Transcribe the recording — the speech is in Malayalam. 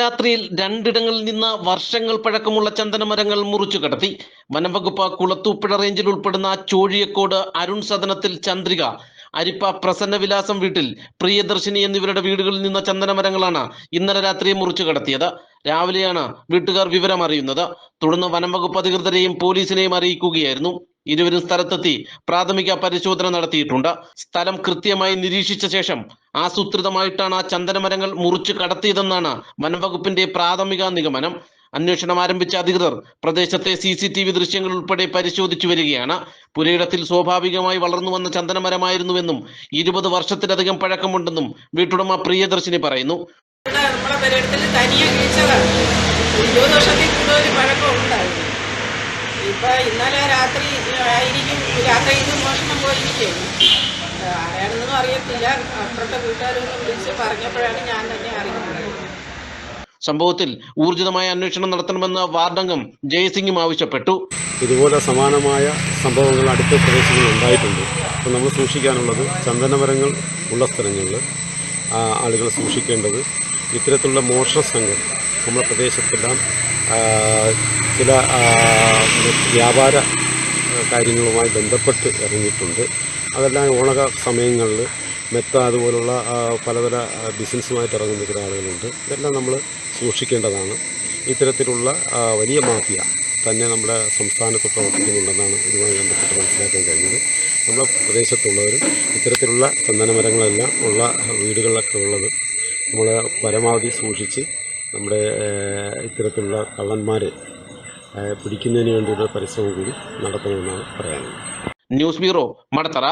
രാത്രിയിൽ രണ്ടിടങ്ങളിൽ നിന്ന് വർഷങ്ങൾ പഴക്കമുള്ള ചന്ദനമരങ്ങൾ മുറിച്ചു കടത്തി. വനംവകുപ്പ് കുളത്തൂപ്പുഴ റേഞ്ചിൽ ഉൾപ്പെടുന്ന ചോഴിയക്കോട് അരുൺ സദനത്തിൽ ചന്ദ്രിക അരിപ്പ പ്രസന്നവിലാസം വീട്ടിൽ പ്രിയദർശിനി എന്നിവരുടെ വീടുകളിൽ നിന്ന ചന്ദനമരങ്ങളാണ് ഇന്നലെ രാത്രി മുറിച്ചു കടത്തിയത്. രാവിലെയാണ് വീട്ടുകാർ വിവരം അറിയുന്നത് തുടർന്ന് വനംവകുപ്പ് അധികൃതരെയും പോലീസിനെയും അറിയിക്കുകയായിരുന്നു. ഇരുവരും സ്ഥലത്തെത്തി പ്രാഥമിക പരിശോധന നടത്തിയിട്ടുണ്ട്. സ്ഥലം കൃത്യമായി നിരീക്ഷിച്ച ശേഷം ആസൂത്രിതമായിട്ടാണ് ആ ചന്ദനമരങ്ങൾ മുറിച്ചു കടത്തിയതെന്നാണ് വനംവകുപ്പിന്റെ പ്രാഥമിക നിഗമനം. അന്വേഷണം ആരംഭിച്ച അധികൃതർ പ്രദേശത്തെ സി സി ടി വി ദൃശ്യങ്ങൾ ഉൾപ്പെടെ പരിശോധിച്ചു വരികയാണ്. പുരയിടത്തിൽ സ്വാഭാവികമായി വളർന്നു വന്ന ചന്ദനമരമായിരുന്നുവെന്നും ഇരുപത് വർഷത്തിലധികം പഴക്കമുണ്ടെന്നും വീട്ടുടമ പ്രിയദർശിനി പറയുന്നു. നമ്മുടെ തനിയെ ഇരുപത് വർഷത്തിൽ പഴക്കം ഉണ്ടായിരുന്നു ഇപ്പൊ ഇന്നലെ രാത്രി ആയിരിക്കും രാത്രി ഇത് മോഷണം പോയിരിക്കും ആരാണെന്നും അറിയത്തില്ല. അപ്പുറത്തെ വീട്ടുകാരൊന്നും വിളിച്ച് പറഞ്ഞപ്പോഴാണ് ഞാൻ തന്നെ അറിയുന്നത്. സംഭവത്തിൽ ഊർജിതമായ അന്വേഷണം നടത്തണമെന്ന് വാർഡംഗം ജയസിംഗും ആവശ്യപ്പെട്ടു. ഇതുപോലെ സമാനമായ സംഭവങ്ങൾ അടുത്ത പ്രദേശങ്ങളിൽ ഉണ്ടായിട്ടുണ്ട്. അപ്പോൾ നമ്മൾ സൂക്ഷിക്കാനുള്ളത് ചന്ദനമരങ്ങൾ ഉള്ള സ്ഥലങ്ങളിൽ ആളുകൾ സൂക്ഷിക്കേണ്ടത്. ഇത്തരത്തിലുള്ള മോഷണ സംഘം നമ്മുടെ പ്രദേശത്തെല്ലാം ചില വ്യാപാര കാര്യങ്ങളുമായി ബന്ധപ്പെട്ട് ഇറങ്ങിയിട്ടുണ്ട്. അതെല്ലാം ഓണക സമയങ്ങളിൽ മെത്ത അതുപോലുള്ള പല ആ, ബിസിനസ്സുമായിട്ട് ഇറങ്ങുന്ന ചില ആളുകളുണ്ട്. ഇതെല്ലാം നമ്മൾ സൂക്ഷിക്കേണ്ടതാണ്. ഇത്തരത്തിലുള്ള വലിയ മാഫിയ തന്നെ നമ്മുടെ സംസ്ഥാനത്ത് പ്രവർത്തിക്കുന്നുണ്ടെന്നാണ് ഇതുമായി ബന്ധപ്പെട്ട് മനസ്സിലാക്കാൻ കഴിഞ്ഞത്. നമ്മുടെ പ്രദേശത്തുള്ളവരും ഇത്തരത്തിലുള്ള ചന്ദനമരങ്ങളെല്ലാം ഉള്ള വീടുകളിലൊക്കെ ഉള്ളത് നമ്മൾ പരമാവധി സൂക്ഷിച്ച് നമ്മുടെ ഇത്തരത്തിലുള്ള കള്ളന്മാരെ പിടിക്കുന്നതിന് വേണ്ടിയുള്ള പരിശ്രമം കൂടി നടത്തണമെന്നാണ് പറയാനുള്ളത്. News bureau Madathara.